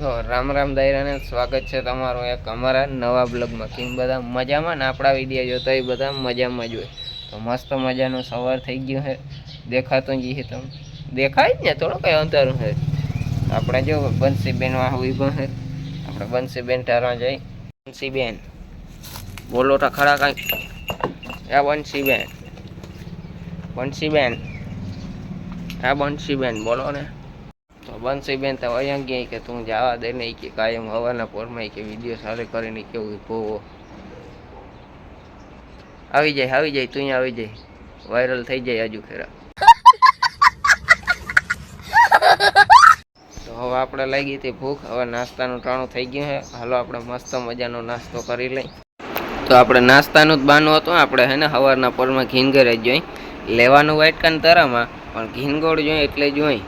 તો રામ રામ દાયરાને સ્વાગત છે તમારું એક અમારા નવા બ્લોગમાં. કેમ બધા મજામાં ને આપણા વીડિયો જોતા એ બધા મજામાં જ હોય. તો મસ્ત મજાનું સવાર થઈ ગયું છે દેખાતું જ છે તમે. દેખાય જ ને, થોડું કંઈ અંતરું છે આપણે જો બંસીબેન આવી પણ છે આપણે બંસીબેન ટારવા જઈ બંસીબેન, બોલો તો ખરા કઈ. આ બંસીબેન. બંસીબેન. આ બંસીબેન, બોલો ને. બંસીબેન તો અહીંયા ગયા કે તું જવા દે નહીં કે કાયમ હવાના પોરમાં કે વીડિયો સારે કરીને કેવું ભોવો. આવી જાય આવી જાય, તું આવી જાય. વાયરલ થઈ જાય હજુ ખેરા. તો હવે આપણે લાગી હતી ભૂખ, હવે નાસ્તાનું ટાણું થઈ ગયું છે. હાલો આપણે મસ્ત મજાનો નાસ્તો કરી લઈ. તો આપણે નાસ્તાનું જ બાનું હતું, આપણે હે ને સવારના પોરમાં ઘીનગરે જોઈ. લેવાનું વાટકાન તરામાં, પણ ઘીનગોળ જોઈએ એટલે જોઈ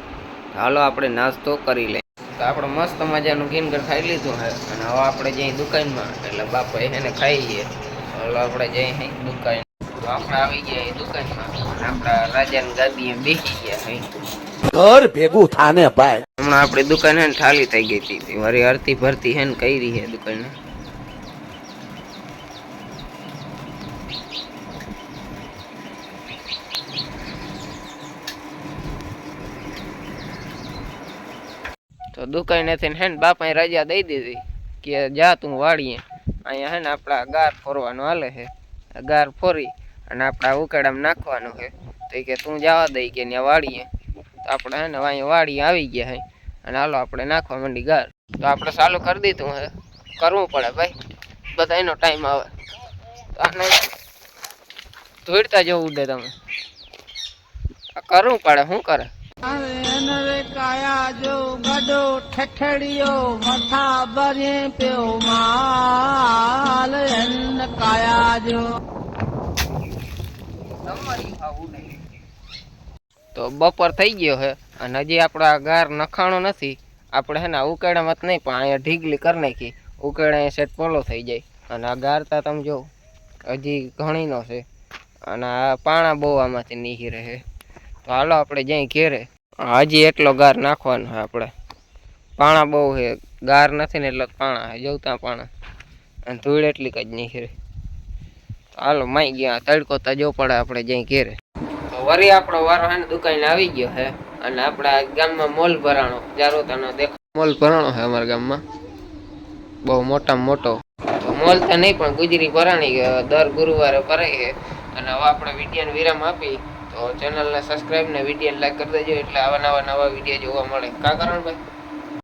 હાલો આપણે નાસ્તો કરી લઈએ. તો આપણે મસ્ત મજાનું કિનગર ખાઈ લીધું હે. અને હવે આપણે જઈ દુકાનમાં. એટલે બાપા એને ખાઈ લઈએ હાલો આપણે જઈ હે દુકાન. આપણે આવી ગયા દુકાનમાં. આપણા રાજાની ગાદીએ બેસી ગયા હે. ઘર ભેગું થાને ભાઈ. હમણાં આપણી દુકાન હે ને ખાલી થઈ ગઈ હતી. મારી હરતી ભરતી હે ને કઈ રહી હે દુકાન. તો દુકાનેથી હે ને બાપાએ રજા દઈ દીધી કે જા તું વાળીએ. અહીંયા હે ને આપણા ગાર ફોરવાનું હાલે છે. ગાર ફોરી અને આપણા ઉકેડામાં નાખવાનું છે. તો કે તું જવા દઈ કે ત્યાં વાળીએ. તો આપણે હે ને અહીંયા વાડી આવી ગયા હે. અને હાલો આપણે નાખવા માંડી ગાર. તો આપણે ચાલુ કરી દીધું હે. કરવું પડે ભાઈ. બધા એનો ટાઈમ આવે. તો આને ધોઈડતા જવું ઉડે તમે. કરવું પડે, શું કરે? કાયા જો ગડો ઠઠડિયો, મથા ભરે પ્યો માલ, એન કાયા જો તો બપોર થઈ ગયો હે, અને હજી આપણા ગાર નખાણો નથી. આપણે હે ને ઉકેડા મત નહીં, પણ અહીંયા ઢીગલી કરી નાખી. ઉકેડા સેટ પોલો થઈ જાય. અને આ ગારતા તમે જો હજી ઘણીનો છે. અને આ પાણા બહુ આમાંથી નીહી રહે. તો હાલો આપણે જઈ ઘેરે. હજી એટલો ગાર નાખવાનો છે આપણે. પાણા બહુ છે. ગાર નથી ને એટલે પાણા છે. જવતા પાણા. અને ધૂળ એટલી જ નહીં રહે હાલો, માઈ ગયા. તડકો તો પડે આપણે જઈ ઘેરે. તો વરી આપણો વારો હે દુકાને આવી ગયો હે અને આપણા ગામમાં મોલ ભરાણો. જારોતાનો દેખ. મોલ ભરાણો છે અમારા ગામમાં. બહુ મોટામાં મોટો. તો મોલ તો નહીં, પણ ગુજરી ભરાણી દર ગુરુવારે ભરાય છે. અને હવે આપણે વિડીયોને વિરામ આપી. તો ચેનલને સબસ્ક્રાઈબ ને વીડિયો લાઈક કરી દેજો. એટલે આવા નવા નવા વીડિયો જોવા મળે. કા કરણભાઈ